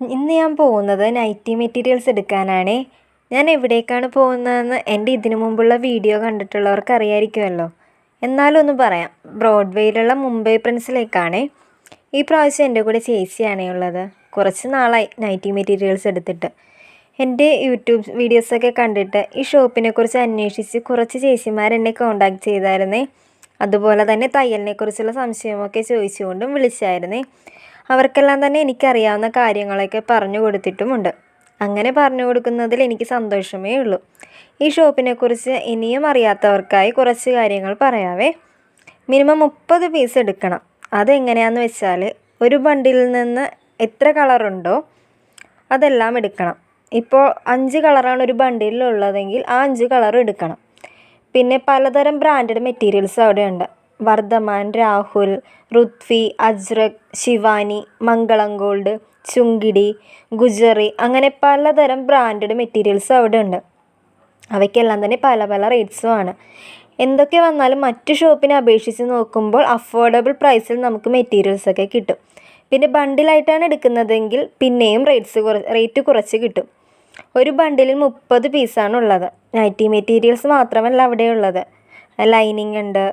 ഇന്ന് ഞാൻ പോകുന്നത് നൈറ്റി മെറ്റീരിയൽസ് എടുക്കാനാണ്. ഞാൻ എവിടേക്കാണ് പോകുന്നതെന്ന് എന്റെ ഇതിനു മുമ്പുള്ള വീഡിയോ കണ്ടിട്ടുള്ളവർക്ക് അറിയായിരിക്കുമല്ലോ എന്നാലും ഒന്ന് പറയാം. ബ്രോഡ്വേയിലുള്ള മുംബൈ പ്രിൻസിലേക്കാണ് ഈ പ്രാവശ്യം എന്റെ കൂടെ ചേച്ചിയാണേ ഉള്ളത്. കുറച്ച് നാളായി നൈറ്റി മെറ്റീരിയൽസ് എടുത്തിട്ട്. എന്റെ യൂട്യൂബ് വീഡിയോസൊക്കെ കണ്ടിട്ട് ഈ ഷോപ്പിനെക്കുറിച്ച് അന്വേഷിച്ച് കുറച്ച് ചേച്ചിമാർ എന്നെ കോണ്ടാക്ട് ചെയ്തായിരുന്നേ. അതുപോലെ തന്നെ തയ്യലിനെക്കുറിച്ചുള്ള സംശയമൊക്കെ ചോദിച്ചുകൊണ്ടും വിളിച്ചായിരുന്നേ. അവർക്കെല്ലാം തന്നെ എനിക്കറിയാവുന്ന കാര്യങ്ങളൊക്കെ പറഞ്ഞു കൊടുത്തിട്ടുമുണ്ട്. അങ്ങനെ പറഞ്ഞു കൊടുക്കുന്നതിൽ എനിക്ക് സന്തോഷമേ ഉള്ളൂ. ഈ ഷോപ്പിനെക്കുറിച്ച് ഇനിയും അറിയാത്തവർക്കായി കുറച്ച് കാര്യങ്ങൾ പറയാവേ. മിനിമം മുപ്പത് പീസ് എടുക്കണം. അതെങ്ങനെയാണെന്ന് വെച്ചാൽ ഒരു ബണ്ടിലിൽ നിന്ന് എത്ര കളറുണ്ടോ അതെല്ലാം എടുക്കണം. ഇപ്പോൾ അഞ്ച് കളറാണ് ഒരു ബണ്ടിലുള്ളതെങ്കിൽ ആ അഞ്ച് കളർ എടുക്കണം. പിന്നെ പലതരം ബ്രാൻഡഡ് മെറ്റീരിയൽസ് അവിടെ ഉണ്ട് വർദ്ധമാൻ രാഹുൽ റുത്വി അജ്രക് ശിവാനി മംഗളം ഗോൾഡ് ചുങ്കിടി ഗുജറി അങ്ങനെ പലതരം ബ്രാൻഡഡ് മെറ്റീരിയൽസ് അവിടെ ഉണ്ട്. അവയ്ക്കെല്ലാം തന്നെ പല പല റേറ്റ്സും ആണ്. എന്തൊക്കെ വന്നാലും മറ്റു ഷോപ്പിനെ അപേക്ഷിച്ച് നോക്കുമ്പോൾ അഫോർഡബിൾ പ്രൈസിൽ നമുക്ക് മെറ്റീരിയൽസൊക്കെ കിട്ടും. പിന്നെ ബണ്ടിലായിട്ടാണ് എടുക്കുന്നതെങ്കിൽ പിന്നെയും റേറ്റ്സ് റേറ്റ് കുറച്ച് കിട്ടും. ഒരു ബണ്ടിലിൽ മുപ്പത് പീസാണ് ഉള്ളത്. നൈറ്റി മെറ്റീരിയൽസ് മാത്രമല്ല അവിടെ ഉള്ളത് ലൈനിങ് ഉണ്ട്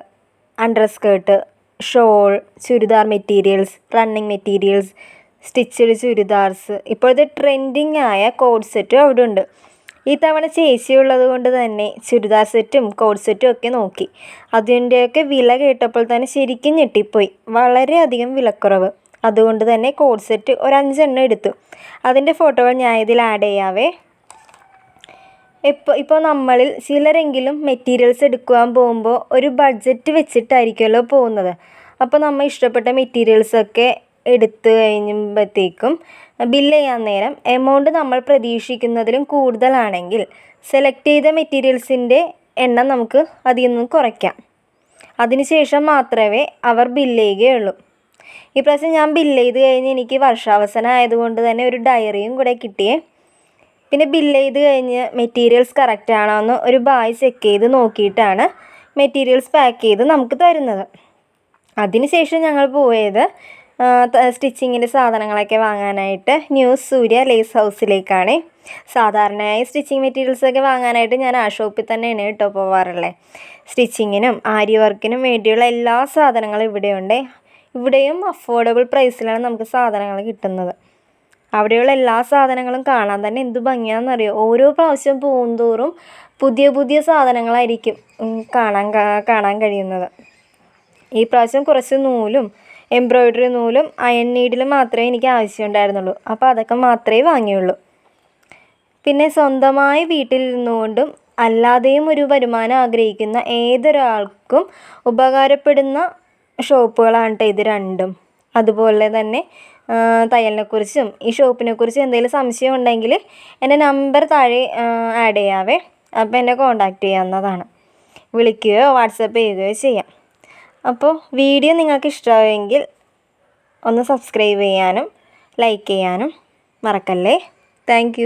underskirt shawl churidar materials running materials stitched churidars. ഇപ്പോഴത്തെ ട്രെൻഡിങ് ആയ കോഡ് സെറ്റും അവിടെ ഉണ്ട്. ഈ തവണ ചേച്ചി ഉള്ളത് കൊണ്ട് തന്നെ ചുരിദാർ സെറ്റും കോഡ് സെറ്റും ഒക്കെ നോക്കി. അതിന്റെയൊക്കെ വില കേട്ടപ്പോൾ തന്നെ ശരിക്കും ഞെട്ടിപ്പോയി. വളരെയധികം വിലക്കുറവ്. അതുകൊണ്ട് തന്നെ കോഡ് സെറ്റ് ഒരു അഞ്ചെണ്ണം എടുത്തു. അതിന്റെ ഫോട്ടോകൾ ഞാൻ ഇതിൽ ആഡ് ചെയ്യാവേ. ഇപ്പോൾ ഇപ്പോൾ നമ്മളിൽ ചിലരെങ്കിലും മെറ്റീരിയൽസ് എടുക്കുവാൻ പോകുമ്പോൾ ഒരു ബഡ്ജറ്റ് വെച്ചിട്ടായിരിക്കുമല്ലോ പോകുന്നത്. അപ്പോൾ നമ്മൾ ഇഷ്ടപ്പെട്ട മെറ്റീരിയൽസൊക്കെ എടുത്ത് കഴിയുമ്പോഴത്തേക്കും ബില്ല് ചെയ്യാൻ നേരം എമൗണ്ട് നമ്മൾ പ്രതീക്ഷിക്കുന്നതിലും കൂടുതലാണെങ്കിൽ സെലക്ട് ചെയ്ത മെറ്റീരിയൽസിന്റെ എണ്ണം നമുക്ക് അതിൽ നിന്ന് കുറയ്ക്കാം. അതിനുശേഷം മാത്രമേ അവർ ബില്ല് ചെയ്യുകയുള്ളൂ. ഈ പ്രാവശ്യം ഞാൻ ബില്ല് ചെയ്ത് കഴിഞ്ഞ് എനിക്ക് വർഷാവസാനം ആയതുകൊണ്ട് തന്നെ ഒരു ഡയറിയും കൂടെ കിട്ടിയേ. പിന്നെ ബില്ല് ചെയ്ത് കഴിഞ്ഞ് മെറ്റീരിയൽസ് കറക്റ്റ് ആണോ എന്ന് ഒരു ബായ് ചെക്ക് ചെയ്ത് നോക്കിയിട്ടാണ് മെറ്റീരിയൽസ് പാക്ക് ചെയ്ത് നമുക്ക് തരുന്നത്. അതിനുശേഷം ഞങ്ങൾ പോയത് സ്റ്റിച്ചിങ്ങിന്റെ സാധനങ്ങളൊക്കെ വാങ്ങാനായിട്ട് ന്യൂ സൂര്യ ലേസ് ഹൗസിലേക്കാണ് സാധാരണയായി സ്റ്റിച്ചിങ് മെറ്റീരിയൽസൊക്കെ വാങ്ങാനായിട്ട് ഞാൻ ആ ഷോപ്പിൽ തന്നെയാണ് കേട്ടോ പോവാറുള്ളത് സ്റ്റിച്ചിങ്ങിനും ആരി വർക്കിനും വേണ്ടിയുള്ള എല്ലാ സാധനങ്ങളും ഇവിടെയുണ്ട്. ഇവിടെയും അഫോർഡബിൾ പ്രൈസിലാണ് നമുക്ക് സാധനങ്ങൾ കിട്ടുന്നത്. അവിടെയുള്ള എല്ലാ സാധനങ്ങളും കാണാൻ തന്നെ എന്ത് ഭംഗിയാണെന്നറിയോ? ഓരോ പ്രാവശ്യം പോകുന്തോറും പുതിയ പുതിയ സാധനങ്ങളായിരിക്കും കാണാൻ കാണാൻ കഴിയുന്നത്. ഈ പ്രാവശ്യം കുറച്ച് നൂലും എംബ്രോയ്ഡറി നൂലും അയൺ നീഡിൽ മാത്രമേ എനിക്ക് ആവശ്യമുണ്ടായിരുന്നുള്ളൂ. അപ്പോൾ അതൊക്കെ മാത്രമേ വാങ്ങിയുള്ളൂ. പിന്നെ സ്വന്തമായി വീട്ടിൽ നിന്നുകൊണ്ടും അല്ലാതെയും ഒരു വരുമാനം ആഗ്രഹിക്കുന്ന ഏതൊരാൾക്കും ഉപകാരപ്പെടുന്ന ഷോപ്പുകളാണ് കേട്ടോ ഇത് രണ്ടും. അതുപോലെ തന്നെ തയ്യലിനെക്കുറിച്ചും ഈ ഷോപ്പിനെ കുറിച്ചും എന്തെങ്കിലും സംശയം ഉണ്ടെങ്കിൽ എന്റെ നമ്പർ താഴെ ആഡ് ചെയ്യാവേ. അപ്പോൾ എന്നെ കോൺടാക്റ്റ് ചെയ്യാവുന്നതാണ്. വിളിക്കുകയോ വാട്സപ്പ് ചെയ്യുകയോ ചെയ്യാം. അപ്പോൾ വീഡിയോ നിങ്ങൾക്ക് ഇഷ്ടമായെങ്കിൽ ഒന്ന് സബ്സ്ക്രൈബ് ചെയ്യാനും ലൈക്ക് ചെയ്യാനും മറക്കല്ലേ? താങ്ക്